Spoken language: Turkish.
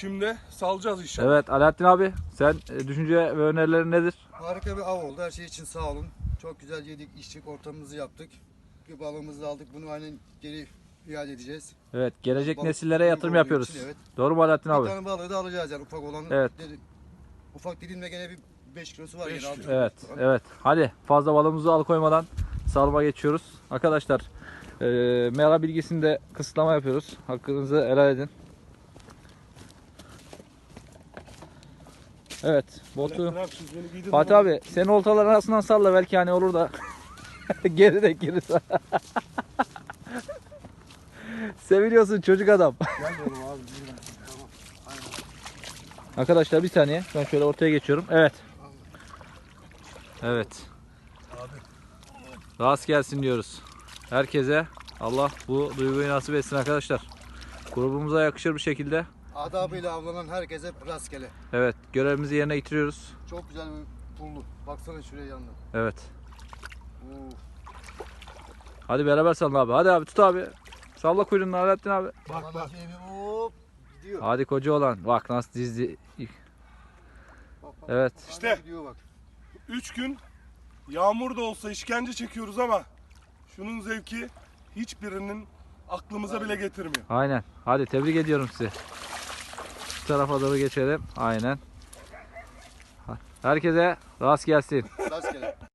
Şimdi salacağız inşallah. Evet Alaaddin abi sen e, düşünce ve önerilerin nedir? Harika bir av oldu. Her şey için sağ olun. Çok güzel yedik, içtik, ortamımızı yaptık. Bir balığımızı aldık. Bunu aynen geri iade edeceğiz. Evet gelecek Balık nesillere yatırım olduğu yapıyoruz. için, evet. Doğru mu Alaaddin Bir abi? tane balığı da alacağız yani ufak olan. Evet. Dedi- ufak dediğimde gene bir 5 kilosu var. Beş altı kilo. Evet, kilosu var. evet. Hadi fazla balığımızı alıkoymadan salma geçiyoruz. Arkadaşlar e, mera bilgisinde kısıtlama yapıyoruz. Hakkınızı helal edin. Evet, botu. Fatih abi senin oltaların arasından salla belki hani olur da geri de girir. Seviliyorsun çocuk adam. Arkadaşlar bir saniye. Ben şöyle ortaya geçiyorum. Evet. Evet. Rast gelsin diyoruz. Herkese Allah bu duyguyu nasip etsin arkadaşlar. Grubumuza yakışır bir şekilde. Adabıyla avlanan herkese rastgele. Evet görevimizi yerine getiriyoruz. Çok güzel bir pullu. Baksana şuraya yanına. Evet. Oo. Hadi beraber salla abi. Hadi abi tut abi. Salla kuyruğunu Alaaddin abi. Bak bak. Allah'ım, hop gidiyor. Hadi koca olan. Bak nasıl dizdi. Bak, bak. Evet. Hala İşte. Gidiyor bak. 3 gün yağmur da olsa işkence çekiyoruz ama şunun zevki hiçbirinin aklımıza bile getirmiyor. Aynen. Hadi tebrik ediyorum sizi. Şu tarafa doğru geçelim. Aynen. Herkese rast gelsin. Rastgele.